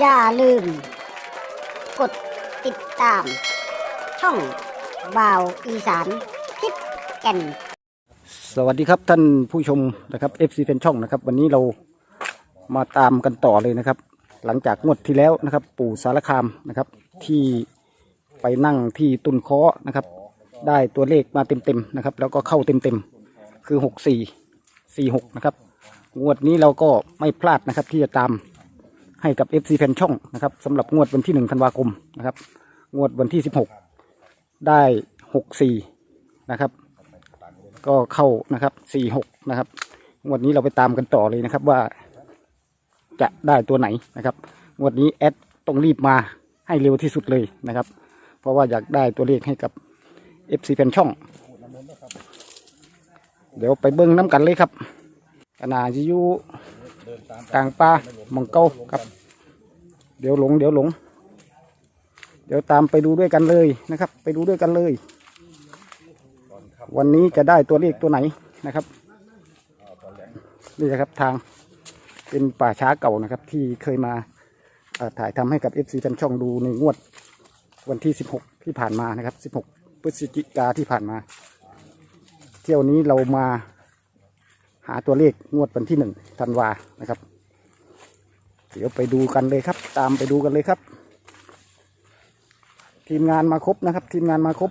อย่าลืม กดติดตาม ช่องบ่าวอีสานทิศแก่นสวัสดีครับท่านผู้ชมนะครับ FC เป็นช่องนะครับ วันนี้เรามาตามกันต่อเลยนะครับ หลังจากงวดที่แล้วนะครับ ปู่สารคามนะครับ ที่ไปนั่งที่ตุนเคาะนะครับ ได้ตัวเลขมาเต็มๆนะครับ แล้วก็เข้าเต็มๆคือหกสี่สี่หกนะครับงวดนี้เราก็ไม่พลาดนะครับที่จะตาม ให้กับ FC แฟนช่องนะครับสำหรับงวดวันที่หนึ่งธันวาคมนะครับ งวดวันที่สิบหกได้หกสี่นะครับ ก็เข้านะครับสี่หกนะครับ งวดนี้เราไปตามกันต่อเลยนะครับว่าจะได้ตัวไหนนะครับ งวดนี้แอดต้องรีบมาให้เร็วที่สุดเลยนะครับ เพราะว่าอยากได้ตัวเลขให้กับ FC แฟนช่อง เดี๋ยวไปเบิ้งน้ำกันเลยครับขนาดจะอยู่ กลางป่าหมองเก้าครับ เดี๋ยวหลง เดี๋ยวหลง เดี๋ยวตามไปดูด้วยกันเลยนะครับ ไปดูด้วยกันเลย วันนี้จะได้ตัวเลขตัวไหนนะครับนี่นะครับทางเป็นป่าช้าเก่านะครับ ที่เคยมาถ่ายทำให้กับ FC แฟนช่องดูในงวดวันที่ 16 ที่ผ่านมานะครับ 16 พฤศจิกาที่ผ่านมา เที่ยวนี้เรามา หาตัวเลขงวดวันที่หนึ่งธันวานะครับ เดี๋ยวไปดูกันเลยครับ ตามไปดูกันเลยครับ ทีมงานมาครบนะครับ ทีมงานมาครบ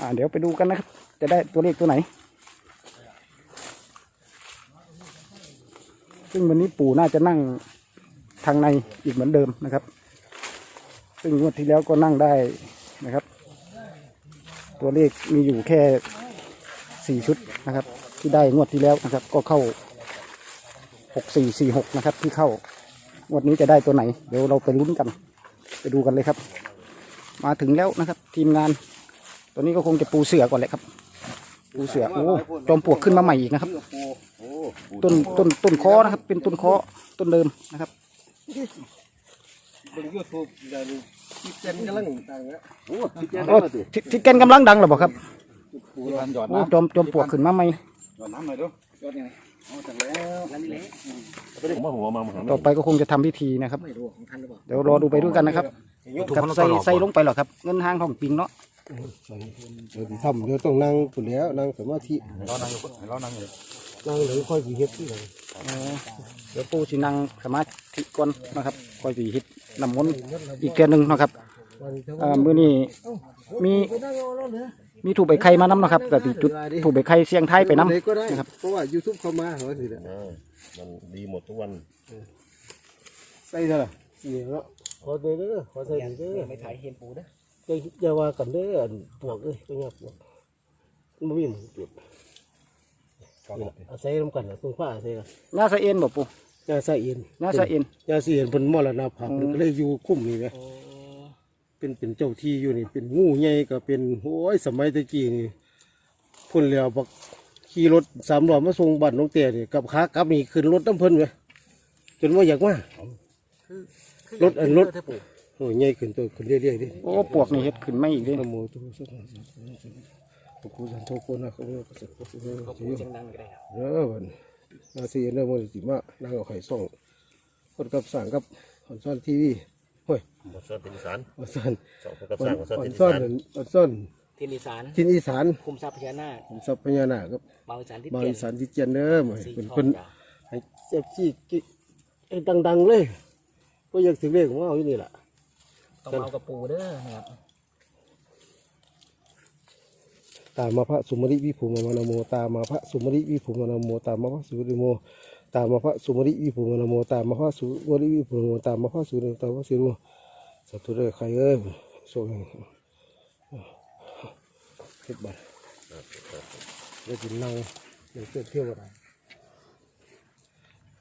อ่าเดี๋ยวไปดูกันนะครับ จะได้ตัวเลขตัวไหน ซึ่งวันนี้ปู่น่าจะนั่งทางในอีกเหมือนเดิมนะครับ ซึ่งงวดที่แล้วก็นั่งได้นะครับ ตัวเลขมีอยู่แค่สี่ชุดนะครับ ที่ได้งวดที่แล้วนะครับ ก็เข้าหกสี่สี่หกนะครับ ที่เข้างวดนี้จะได้ตัวไหน เดี๋ยวเราไปลุ้นกัน ไปดูกันเลยครับ มาถึงแล้วนะครับ ทีมงาน ตัวนี้ก็คงจะปูเสือก่อนแหละครับ ปูเสือโอ้จอมปลวกขึ้นมาใหม่อีกนะครับ ต้นต้นต้นคอนะครับ เป็นต้นคอต้นเดิมนะครับบนยูทูบเดี๋ยวนี้ที่เจนกำลังต่างนะโอ้ที่เจนโอ้ที่ที่แกนกำลังดังหรือเปล่าครับปูรันหยอดโอ้น้จอมจอมปลวกขึ้นมาใหม่ำหยอดน้ำหน่อยดูหยอดยังไงเอาจากแล้วนั่นนี่แหละผมว่าผมเอามาผมต่อไปก็คงจะทำพิธีนะครับไม่รู้ของท่านหรือเปล่าเดี๋ยวรอดูไปด้วยกันนะครับกับใส่ใส่ลงไปเหรอครับ เงินห้างของปิงเนาะ เดี๋ยวที่ทำเดี๋ยวต้องนั่งปุ่นแล้วนั่งสมาธิเรานั่งอยู่เรานั่งอยู่นั่งหรือค่อยสีเฮ็ดที่ไหนเดี๋ยวปูสินั่งสมาธิก่อนนะครับคอยสีฮิตน้ำมนต์อีกเทื่อหนึงนะครับอ่ามื้อนี้มีมีถูกใบไข่มาน้ำนะครับกับจุดถูกใบไข่เสียงไทยไปน้ำนะครับเพราะว่ายูทูบเข้ามาเหรอสิเนี่ยมันดีหมดทุกวันใส่เถอะเสียแล้วขอเด้อเด้อขอใส่เด้อไม่ถ่ายเห็นปูนะ อย่าว่ากันเด้อปวกเอ้ยเป็นไงปวกมันไม่มีหมูปวกอาศัยร่วมกันนะเพิ่งผ้าอาศัยกันน่าสะเอ็นบ่ปูยาใส่เอ็นน่าสะเอ็นยาเสียนเพิ่นมรณภาพอืมเพิ่นก็เลยอยู่คุ้มนี่ไหมเป็นเป็นเจ้าที่อยู่นี่เป็นงูใหญ่ก็เป็นโอ้ยสมัยตะกี้นี่พุ่นแล้วบักขี่รถสามล้อมาส่งบ้านน้องเตี้ยนี่กับขากลับนี่ขึ้นรถน้ำเพิ่นไว้จนว่าอยากมารถอันรถ โอ้ยใหญ่ขึ้นตัวขึ้นเรื่อยๆดิโอ้ปวกนี่เฮ็ดขึ้นไม่อีกเลยนะโมตุสัพพะโอ้โหสันโทโกนะเขาเรียกว่าสัพพะเสียงดังก็ได้เออวันนาซีเนอร์มันสิมานางเอาไข่ส่องคนกับสั่งกับคอนซ่อนทีวีเฮ้ยหมดเสื้อเป็นอีสานคอนซ่อนสองกับสร้างหมดเสื้อคอเป็นนอีซ่อนสานคอนซ่อนทินอีสานทินอีสานคุมทรัพย์พญานาคผมทรัพยานาคครับเบาอีสานที่บางเก่อีงสานที่เจียนเด้อหมายสีเป็นทอเพิ่งน จ้ะให้เจ็บที่กิไอ้ดัง ๆ เลยก็อยากถึงเลขของเราอยู่นี่แหละ ต้องเอากระปูเด้อนะครับตามมาพระสุมาริวิภูมิมานโมตามมาพระสุมาริวิภูมิมานโมตามมาพระสุริโมตามมาพระสุมาริวิภูมิมานโมตามมาพระสุมาริวิภูมิมานโมตามมาพระสุริตามพระสิรุสัตว์เด้อใครเอ้ยโซ่เฮ็ดบัตรเดี๋ยวกินนั่งเดี๋ยวเที่ยวอะไร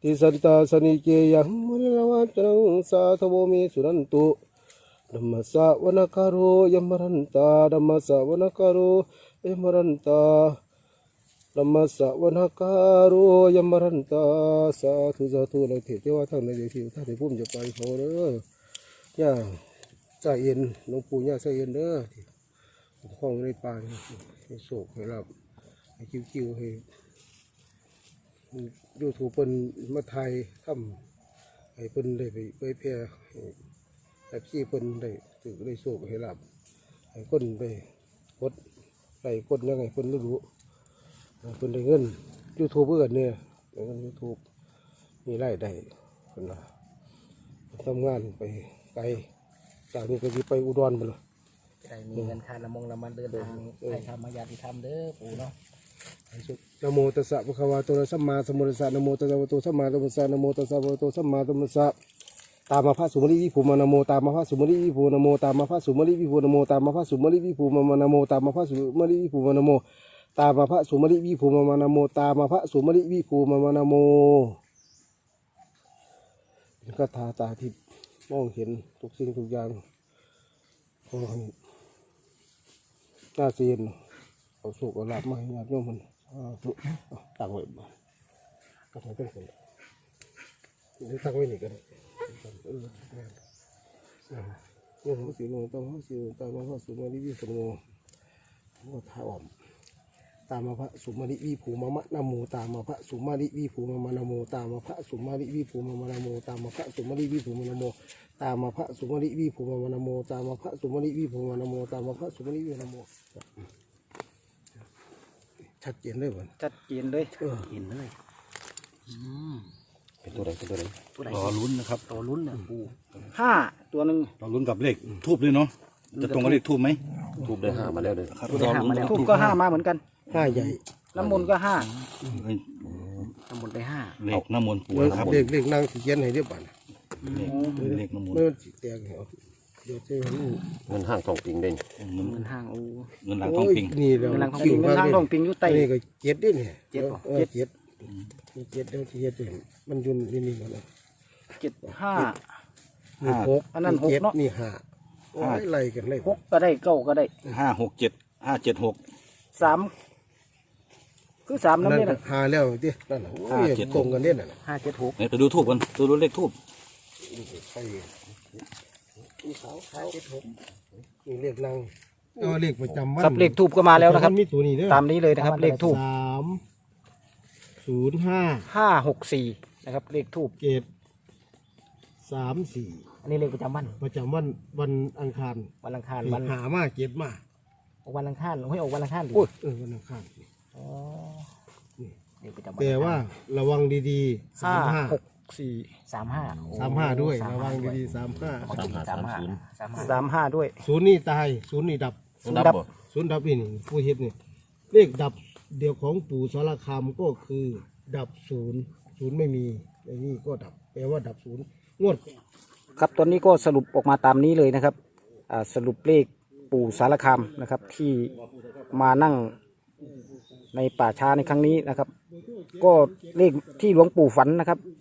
ติสันตาคหาเนอาราเมวัตุมิเขเตภุมมาจยันตุเรวาชาราชารวิสเมยกคันทปนาคามติสันตาสนิเกยังมุนิลวาจนังสาธโวเมสุนันตุดัมมสะวนคารุยมรันตาดัมมสะวนคารุยมรันตาดัมมสะวนคารุยมรันตาสาธุสาธุเราเถิดเจ้าว่าท่านในเดียวท่านในพุ่มจะไปเขาเด้อย่าใจเย็นหลวงปู่ย่าใจเย็นเด้อห้องในป่าให้โศกให้รับให้คิวๆให้ ยูทูบเปิ้นมาไทยทำให้เปิ้นได้ไปเผยแพร่ให้ให้พี่เปิ้นได้ถือได้โศกให้รับให้คนได้กดไล่กดยังไงเปิ้นไม่รู้ให้เปิ้นได้เงินยูทูบเพื่อนเนี่ยได้เงินยูทูบมีรายได้เพิ่นว่าทำงานไปไกลจากนี้ก็สิไปอุดรหมดเลยได้มีเงินค่าละมงละมันเดินทางไปทำมายาติธรรมเด้อปู่เนาะ นะโมตัสสะภะคะวะโตอะระสัมมาสัมพุทธัสสะนะโมตัสสะภะคะวะโตสัมมาสัมพุทธัสสะนะโมตัสสะภะคะวะโตสัมมาสัมพุทธัสสะตามมาพระสุมาลีวิภูมานะโมตามมาพระสุมาลีวิภูนะโมตามมาพระสุมาลีวิภูนะโมตามมาพระสุมาลีวิภูมานะโมตามมาพระสุมาลีวิภูมานะโมตามมาพระสุมาลีวิภูมานะโมตามมาพระสุมาลีวิภูมานะโมเป็นคาถาตาทิพย์มองเห็นทุกสิ่งทุกอย่างขอให้น่าเสียนเอาสุกเอาลาบมาให้ญาติโยมมัน สาธุเอาตั้งไว้บ้านก็ถอยเป็นคนนี่ตั้งไว้นี่กันเออแม่นเออโยมสิโนต้องเขาสิตามมาพระสุมาลิวิสมโนว่าท้าอ่อมตามมาพระสุมาลิวิภูมามะนโมตามมาพระสุมาลิวิภูมามะนโมตามมาพระสุมาลิวิภูมามะนโมตามมาพระสุมาลิวิภูมามะนโมตามมาพระสุมาลิวิภูมามะนโมตามมาพระสุมาลิวิภูมามะนโมตามมาพระสุมาลิวิภูมามะนโม ชัดเจนเลยบ่ชัดเจนเลยเออเห็นเลยเป็นตัวใดเป็นตัวใดตัวไหนรอลุ้นนะครับตัวลุ้นเนี่ยปู่ห้าตัวหนึ่งรอลุ้นกับเลขทูบด้วยเนาะจะตรงกับเลขทูบไหมทูบได้ห้ามาแล้วเลยครับได้รอห้าลุ้นมาแล้วทูบก็ห้ามาเหมือนกันห้าใหญ่น้ำมนต์ก็ห้าเฮ้ยทั้งหมดได้ห้าเลขน้ำมนต์ปู่เมื่อนะครับเลขเลขนั่งสิเขียนให้เรียบร้อยเลขน้ำมนต์เมื่อสิแตกให้เอาเดี๋ยวจะรู้เงินห้างทองปิงเด่นเงินเงินห้างโอ้เงินหลังทองปิงโนี่แล้วกำลังอันนี้เป็นทางร่องปิงอยู่ใต้นี่ก็เจ็ดด้วยเนี่ยเจ็ดเหรอเออเจ็ดนี่เจ็ดเดี๋ยวที่เจ็ดเนี่ยมันอยุ่นนี่นี่มันนะเจ็ดห้า นี่หกอันนั้นหกจ็ดเนาะ นี่ห้าโอ้ยไล่กันไล่หกก็ได้เก้าก็ได้ห้าหกเจ็ดห้าเจ็ดหก สามคือสามนั่น้ำนนี่ก็นะหาแล้วดินั่นน่ะโอ้ยตรงกันเนี่ยน่ะห้าเจ็ดหก ไหนไปดูทูบกันดูดูเลขทูบ ใช่ นี่ขาวขาวเจ็ดหกนี่เลขนั่งเอาเลขประจำวันครับเลขทูบก็มาแล้วนะครับมันมีตัวนี้เด้อตามนี้เลยนะครับ เลขทูบสามศูนย์ห้าห้าหกสี่นะครับ เลขทูบเจ็ดสามสี่อันนี้เลขประจำวันประจำวันวันอังคารวันอังคารนี่วันหามาเจ็ดมาออกวันอังคารให้ออกวันอังคารดิเออวันอังคารอ๋อเลขประจำวันแต่ว่าระวังดีๆสาห้ามห้าหก สี่สามห้าสามห้าด้วยระวังดีๆสามห้าสามห้าสามห้าสามห้าสามห้าด้วยศูนย์นี่ตายศูนย์นี่ดับศูนย์ดับศูนย์ดับนี่นี่ผู้เฮ็ดนี่เลขดับเดียวของปู่สารคามก็คือดับศูนย์ศูนย์ไม่มีไอ้นี่ก็ดับแปลว่าดับศูนย์งวดครับตอนนี้ก็สรุปออกมาตามนี้เลยนะครับอ่าสรุปเลขปู่สารคามนะครับ ที่มานั่งในป่าช้าในครั้งนี้นะครับ ก็เลขที่หลวงปู่ฝันนะครับอ่า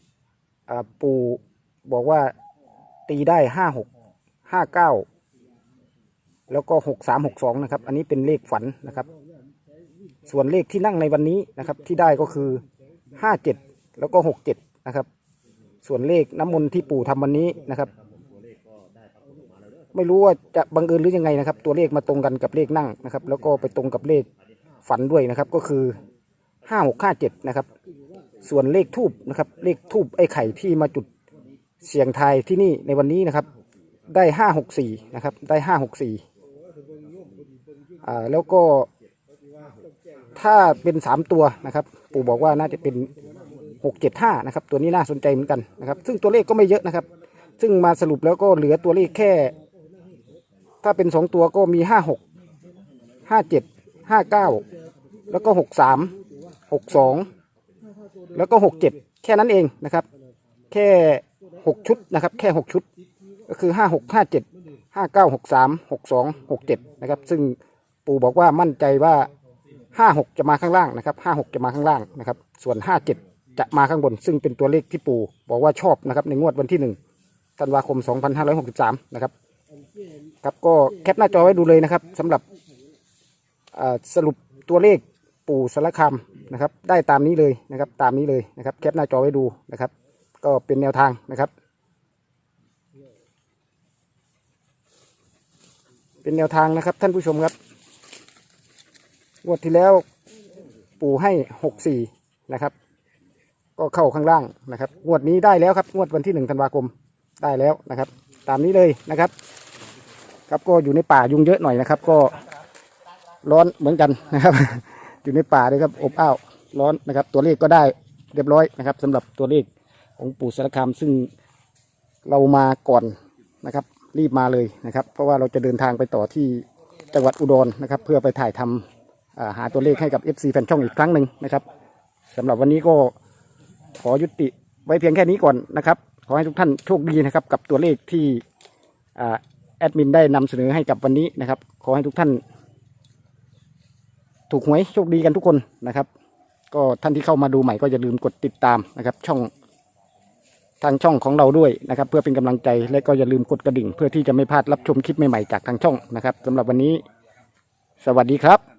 ปู่บอกว่าตีได้ห้าหกห้าเก้าแล้วก็หกสามหกสองนะครับ อันนี้เป็นเลขฝันนะครับ ส่วนเลขที่นั่งในวันนี้นะครับ ที่ได้ก็คือห้าเจ็ดแล้วก็หกเจ็ดนะครับ ส่วนเลขน้ำมนต์ที่ปู่ทำวันนี้นะครับ ไม่รู้ว่าจะบังเอิญหรือยังไงนะครับ ตัวเลขมาตรงกันกับเลขนั่งนะครับ แล้วก็ไปตรงกับเลขฝันด้วยนะครับ ก็คือห้าหกห้าเจ็ดนะครับ ส่วนเลขทูบนะครับ เลขทูบไอ้ไข่ที่มาจุดเสียงทายที่นี่ในวันนี้นะครับ ได้ห้าหกสี่นะครับ ได้ห้าหกสี่อ่าแล้วก็ถ้าเป็นสามตัวนะครับ ปู่บอกว่าน่าจะเป็นหกเจ็ดห้านะครับ ตัวนี้น่าสนใจเหมือนกันนะครับ ซึ่งตัวเลขก็ไม่เยอะนะครับ ซึ่งมาสรุปแล้วก็เหลือตัวเลขแค่ ถ้าเป็นสองตัวก็มีห้าหกห้าเจ็ดห้าเก้าแล้วก็หกสามหกสอง แล้วก็หกเจ็ดแค่นั้นเองนะครับ แค่หกชุดนะครับ แค่หกชุด ก็คือห้าหกห้าเจ็ดห้าเก้าหกสามหกสองหกเจ็ดนะครับ ซึ่งปู่บอกว่ามั่นใจว่าห้าหกจะมาข้างล่างนะครับห้าหกจะมาข้างล่างนะครับ ส่วนห้าเจ็ดจะมาข้างบน ซึ่งเป็นตัวเลขที่ปู่บอกว่าชอบนะครับ ในงวดวันที่หนึ่งธันวาคมสองพันห้าร้อยหกสิบสามนะครับ ครับก็แคปหน้าจอไว้ดูเลยนะครับสำหรับสรุปตัวเลขปู่สารคาม นะครับ ได้ตามนี้เลยนะครับ ตามนี้เลยนะครับ แคปหน้าจอไว้ดูนะครับ ก็เป็นแนวทางนะครับ เป็นแนวทางนะครับท่านผู้ชมครับงวดที่แล้วปู่ให้หกสี่นะครับ ก็เข้าข้างล่างนะครับงวดนี้ได้แล้วครับงวดวันที่หนึ่งธันวาคมได้แล้วนะครับ ตามนี้เลยนะครับ ครับก็อยู่ในป่ายุงเยอะหน่อยนะครับ ก็ร้อนเหมือนกันนะครับ อยู่ในป่าเลยครับอบอ้าวร้อนนะครับ ตัวเลขก็ได้เรียบร้อยนะครับสำหรับตัวเลขของปู่สารคามซึ่งเรามาก่อนนะครับ รีบมาเลยนะครับ เพราะว่าเราจะเดินทางไปต่อที่จังหวัดอุดรนะครับ เพื่อไปถ่ายทำอ่าหาตัวเลขให้กับ FC แฟนช่องอีกครั้งหนึ่งนะครับสำหรับวันนี้ก็ขอยุติไว้เพียงแค่นี้ก่อนนะครับ ขอให้ทุกท่านโชคดีนะครับ กับตัวเลขที่อแอดมินได้นำเสนอให้กับวันนี้นะครับ ขอให้ทุกท่าน ถูกหวยโชคดีกันทุกคนนะครับ ก็ท่านที่เข้ามาดูใหม่ก็อย่าลืมกดติดตามนะครับ ช่องทางช่องของเราด้วยนะครับ เพื่อเป็นกำลังใจและก็อย่าลืมกดกระดิ่ง เพื่อที่จะไม่พลาดรับชมคลิปใหม่ๆจากทางช่องนะครับสำหรับวันนี้ สวัสดีครับ